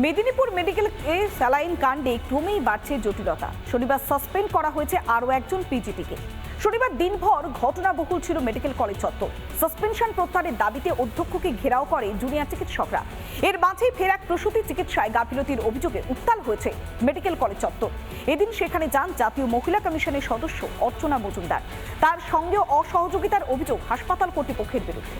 Medinipur medical এ saline কাণ্ডে ক্রমেই বাড়ছে জটিলতা। শনিবার সাসপেন্ড করা হয়েছে আরও একজন পিজিটিকে শনিবার দিনভর ঘটনাবহুল ছিল মেডিকেল কলেজ চত্বর। সাসপেনশন প্রত্যাহারের দাবিতে অধ্যক্ষকে ঘেরাও করে জুনিয়র চিকিৎসকরা। এর মাঝেই ফের এক প্রসূতি চিকিৎসায় গাফিলতির অভিযোগে উত্তাল হয়েছে মেডিকেল কলেজ চত্বর। এদিন সেখানে যান জাতীয় মহিলা কমিশনের সদস্য অর্চনা মজুমদার। তার সঙ্গে অসহযোগিতার অভিযোগ হাসপাতাল কর্তৃপক্ষের বিরুদ্ধে।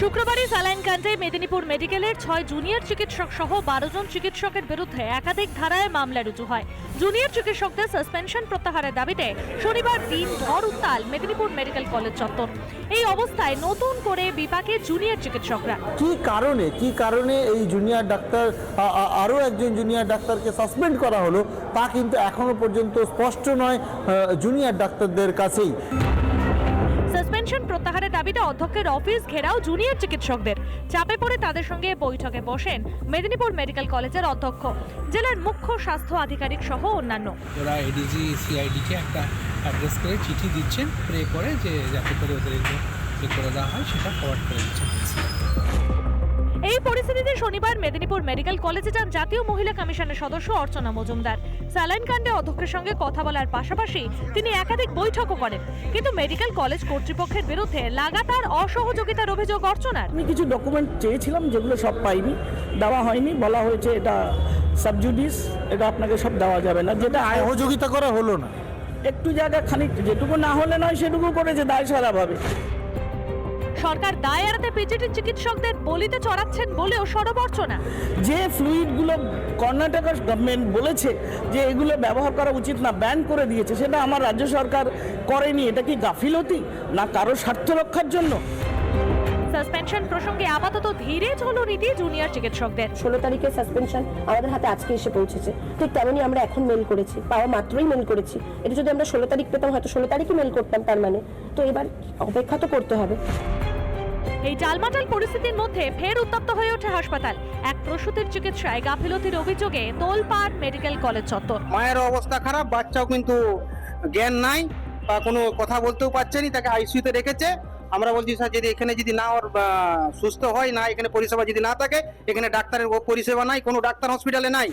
শুক্রবারই স্যালাইন মেদিনীপুর মেডিকেলের ছয় জুনিয়র চিকিৎসক সহ বারো জন চিকিৎসকের বিরুদ্ধে একাধিক ধারায় মামলা রুজু হয়। জুনিয়র চিকিৎসকদের সাসপেনশন প্রত্যাহারের দাবিতে শনিবার দিন ভর উত্তাল মেদিনীপুর মেডিকেল কলেজ চত্বর। এই অবস্থায় নতুন করে বিপাকে জুনিয়র চিকিৎসকরা। কি কারণে? কি কারণে এই জুনিয়র ডাক্তার আরও একজন জুনিয়র ডাক্তারকে সাসপেন্ড করা হলো তা কিন্তু এখনও পর্যন্ত স্পষ্ট নয় জুনিয়র ডাক্তারদের কাছেই। সাসপেনশন প্রত্যাহারের দাবিতে অধ্যক্ষের অফিস ঘেরাও জুনিয়র চিকিৎসকদের। চাপে পড়ে তাদের সঙ্গে বৈঠকে বসেন মেদিনীপুর মেডিকেল কলেজের অধ্যক্ষ। জেলার মুখ্য স্বাস্থ্য আধিকারিক সহ অন্যান্য। ওরা এডিজি সিআইডিকে একটা অ্যাড্রেস করে চিঠি দিচ্ছেন প্রে করে যে যাতে করে ওদের করে দেওয়া হয়, সেটা ফরওয়ার্ড করে দিচ্ছেন। এই পরিস্থিতিতে শনিবার মেদিনীপুর মেডিকেল কলেজে যান জাতীয় মহিলা কমিশনের সদস্য অর্চনা মজুমদার। স্যালাইন কাণ্ডে অধ্যক্ষের সঙ্গে কথা বলার পাশাপাশি তিনি একাধিক বৈঠকও করেন। কিন্তু মেডিকেল কলেজ কর্তৃপক্ষের বিরুদ্ধে লাগাতার অসহযোগিতার অভিযোগ অর্চনার। আমি কিছু ডকুমেন্ট চেয়েছিলাম যেগুলো সব পাইনি দেওয়া হয়নি। বলা হয়েছে এটা সাবজুডিস এটা আপনাকে সব দেওয়া যাবে না। যেটা আয়- সহযোগিতা করা হলো না। একটু জায়গা খানিক যেটুকু না হলে নয় সেটুকু করেছে দায় সারাভাবে সরকার দায় এড়াতে পিজিটি চিকিৎসকদের বলিতে চড়াচ্ছেন বলেও সরব অর্চনা যে ফ্লুইডগুলো কর্ণাটক গভর্নমেন্ট বলেছে যে এগুলো ব্যবহার করা উচিত না ব্যান করে দিয়েছে সেটা আমার রাজ্য সরকার করেনি। এটা কি গাফিলতি না কারও স্বার্থ রক্ষার জন্য? সাসপেনশন প্রসঙ্গে আপাতত ধীরে চলো নীতি জুনিয়র চিকিৎসকদের। ষোলো তারিখে সাসপেনশন আমাদের হাতে আজকে এসে পৌঁছেছে। ঠিক তেমনই আমরা এখন মেল করেছি পাওয়া মাত্রই মেল করেছি। এটা যদি আমরা ষোলো তারিখ পেতাম হয়তো ষোলো তারিখই মেল করতাম তার মানে। তো এবার অপেক্ষা তো করতে হবে। এই টালমাটাল পরিস্থিতির মধ্যে ফের উত্তপ্ত হয়ে ওঠে হাসপাতাল। এক প্রসূতির চিকিৎসায় গাফিলতির অভিযোগে তোলপাড় মেডিকেল কলেজ চত্বর। মায়ের অবস্থা খারাপ বাচ্চাও কিন্তু জ্ঞান নাই বা কোনো কথা বলতেও পারছে না তাকে আইসিইউতে রেখেছে। আমরা বলছি স্যার যদি এখানে যদি না ওর সুস্থ হয় না এখানে পরিষেবা যদি না থাকে এখানে ডাক্তারের ও পরিষেবা নাই কোনো ডাক্তার হসপিটালে নাই।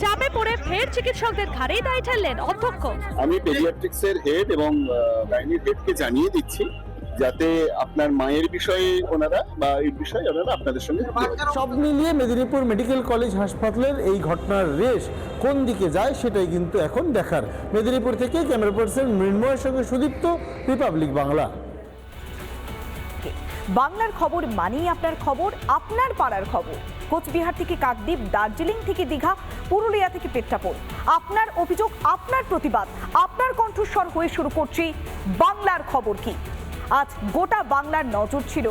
চাপে পড়ে ফের চিকিৎসকদের ঘাড়েই দায় ঠেললেন অধ্যক্ষ। আমি পেডিয়াট্রিক্সের হেড এবং গাইনির হেডকে জানিয়ে দিচ্ছি যাতে আপনার মায়ের বিষয়ে ওনারা বা এই বিষয়ে ওনারা আপনাদের সঙ্গে সব মিলিয়ে মেদিনীপুর মেডিকেল কলেজ হাসপাতালের এই ঘটনার রেশ কোন দিকে যায় সেটাই কিন্তু এখন দেখার। মেদিনীপুর থেকে ক্যামেরা পার্সন মৃন্ময়ের সঙ্গে সুদীপ্ত রিপাবলিক বাংলা। বাংলার খবর মানেই আপনার খবর আপনার পাড়ার খবর। কোচবিহার থেকে কাকদ্বীপ দার্জিলিং থেকে দীঘা পুরুলিয়া থেকে পেট্টাপোল আপনার অভিযোগ আপনার প্রতিবাদ আপনার কণ্ঠস্বর হয়ে শুরু করছি বাংলার খবর কি? আজ গোটা বাংলার নজর ছিল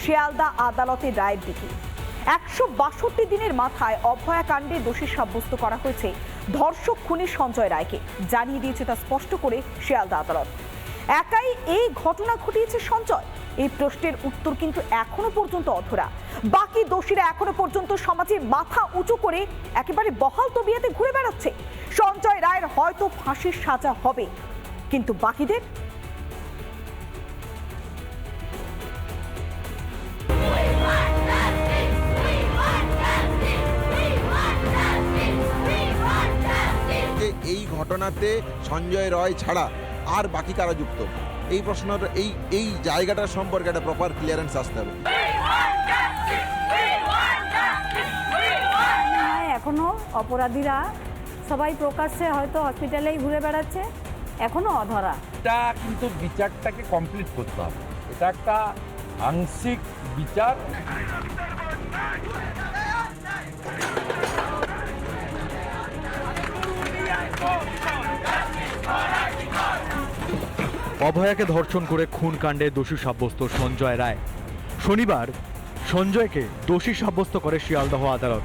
শিয়ালদা আদালতের রায়ের দিকে। একশো বাষট্টি দিনের মাথায় অভয়াকাণ্ডে দোষী সাব্যস্ত করা হয়েছে ধর্ষক খুনি সঞ্জয় রায়কে, জানিয়ে দিয়েছে তা স্পষ্ট করে শিয়ালদা আদালত। একাই এই ঘটনা ঘটিয়েছে সঞ্জয়? এই প্রশ্নের উত্তর কিন্তু এখনও পর্যন্ত অধরা। বাকি দোষীরা এখনও পর্যন্ত সমাজে মাথা উঁচু করে একেবারে বহাল তবিয়াতে ঘুরে বেড়াচ্ছে। সঞ্জয় রায়ের হয়তো ফাঁসির সাজা হবে, কিন্তু বাকিদের ঘটনাতে সঞ্জয় রয় ছাড়া আর বাকি কারা যুক্ত? এই প্রশ্নটা এই এই জায়গাটার সম্পর্কে একটা প্রপার ক্লিয়ারেন্স আসতে হবে। হ্যাঁ এখনও অপরাধীরা সবাই প্রকাশ্যে হয়তো হসপিটালেই ঘুরে বেড়াচ্ছে এখনও অধরা। এটা কিন্তু বিচারটাকে কমপ্লিট করতে হবে। এটা একটা আংশিক বিচার। অভয়াকে ধর্ষণ করে খুন কাণ্ডে দোষী সাব্যস্ত সঞ্জয় রায়। শনিবার সঞ্জয়কে দোষী সাব্যস্ত করে শিয়ালদহ আদালত।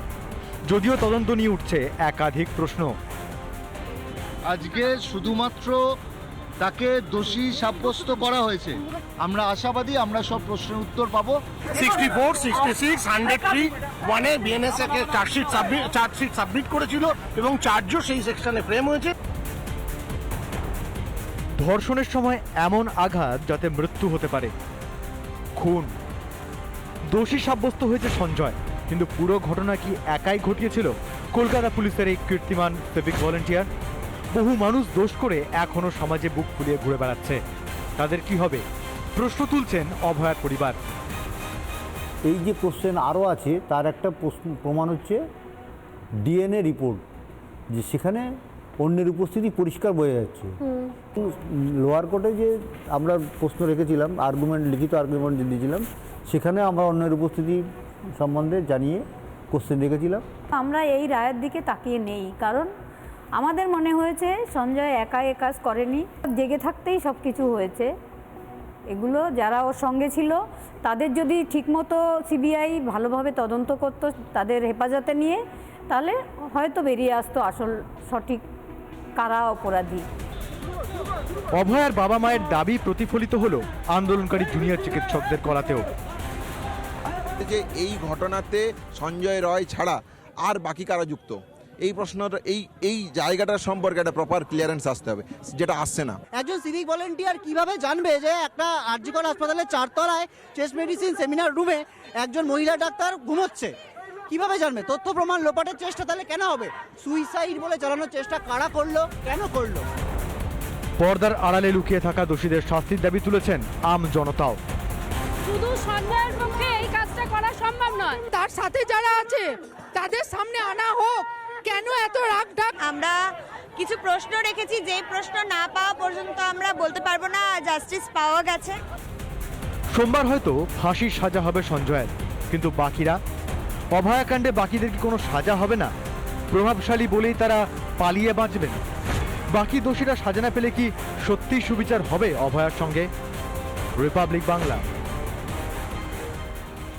যদিও তদন্ত নিয়ে উঠছে একাধিক প্রশ্ন। আজকে শুধুমাত্র তাকে দোষী সাব্যস্ত করা হয়েছে। আমরা আশাবাদী আমরা সব প্রশ্নের উত্তর পাবো। Sixty four sixty six hundred three ওয়ানে বিএনএস একে চার্জশিট সাবমিট চার্জশিট সাবমিট করেছিল এবং চার্জও সেই সেকশনে ফ্রেম হয়েছে। ধর্ষণের সময় এমন আঘাত যাতে মৃত্যু হতে পারে। খুন। দোষী সাব্যস্ত হয়েছে সঞ্জয় কিন্তু পুরো ঘটনা কি একাই ঘটিয়েছিল? কলকাতা পুলিশের এই কীর্তিমান সিভিক ভলেন্টিয়ার বহু মানুষ দোষ করে এখনও সমাজে বুক ফুলিয়ে ঘুরে বেড়াচ্ছে। তাদের কি হবে? প্রশ্ন তুলছেন অভয়ার পরিবার। এই যে কোশ্চেন আরও আছে তার একটা প্রশ্ন প্রমাণ হচ্ছে ডিএনএ রিপোর্ট যে সেখানে অন্যের উপস্থিতি পরিষ্কার বোঝা যাচ্ছে। লোয়ার কোর্টে যে আমরা প্রশ্ন রেখেছিলাম আর্গুমেন্ট লিখিত আর্গুমেন্ট দিয়েছিলাম সেখানে আমরা অন্যের উপস্থিতি সম্বন্ধে জানিয়ে কোশ্চেন রেখেছিলাম। আমরা এই রায়ের দিকে তাকিয়ে নেই কারণ আমাদের মনে হয়েছে সঞ্জয় একা এ কাজ করেনি। জেগে থাকতেই সব কিছু হয়েছে। এগুলো যারা ওর সঙ্গে ছিল তাদের যদি ঠিকমতো সিবিআই ভালোভাবে তদন্ত করতো তাদের হেফাজতে নিয়ে তাহলে হয়তো বেরিয়ে আসতো আসল সঠিক কারা অপরাধী। অভয়ার বাবা মায়ের দাবি প্রতিফলিত হলো আন্দোলনকারী জুনিয়র চিকিৎসকদের করাতেও। যে এই ঘটনাতে সঞ্জয় রয় ছাড়া আর বাকি কারা যুক্ত? এই প্রশ্নটা এই এই জায়গাটার সম্পর্কে একটা প্রপার ক্লিয়ারেন্স আসতে হবে যেটা আসছে না। একজন সিভিক ভলেন্টিয়ার কীভাবে জানবে যে একটা আরজিকর হাসপাতালের চারতলায় চেস্ট মেডিসিন সেমিনার রুমে একজন মহিলা ডাক্তার ঘুমোচ্ছে? কীভাবে জানবে? তথ্য প্রমাণ লোপাটের চেষ্টা তাহলে কেন হবে? সুইসাইড বলে চালানোর চেষ্টা কারা করল? কেন করল? পর্দার আড়ালে লুকিয়ে থাকা দোষীদের শাস্তির দাবি তুলেছেন আম জনতাও। শুধু সঞ্জয়ের পক্ষে এই কাজটা করা সম্ভব নয়। তার সাথে যারা আছে তাদের সামনে আনা হোক। আমরা কিছু প্রশ্ন রেখেছি যে প্রশ্ন না পাওয়া পর্যন্ত আমরা বলতে পারব না জাস্টিস পাওয়া গেছে। সোমবার হয়তো ফাঁসির সাজা হবে সঞ্জয়ের, কিন্তু বাকিরা, অভয়াকাণ্ডে বাকিদের কি কোনো সাজা হবে না? প্রভাবশালী বলেই তারা পালিয়ে বাঁচবেন। বাকি দোষীরা সাজা না পেলে কি সত্যিই সুবিচার হবে অভয়ার সঙ্গে? রিপাবলিক বাংলা।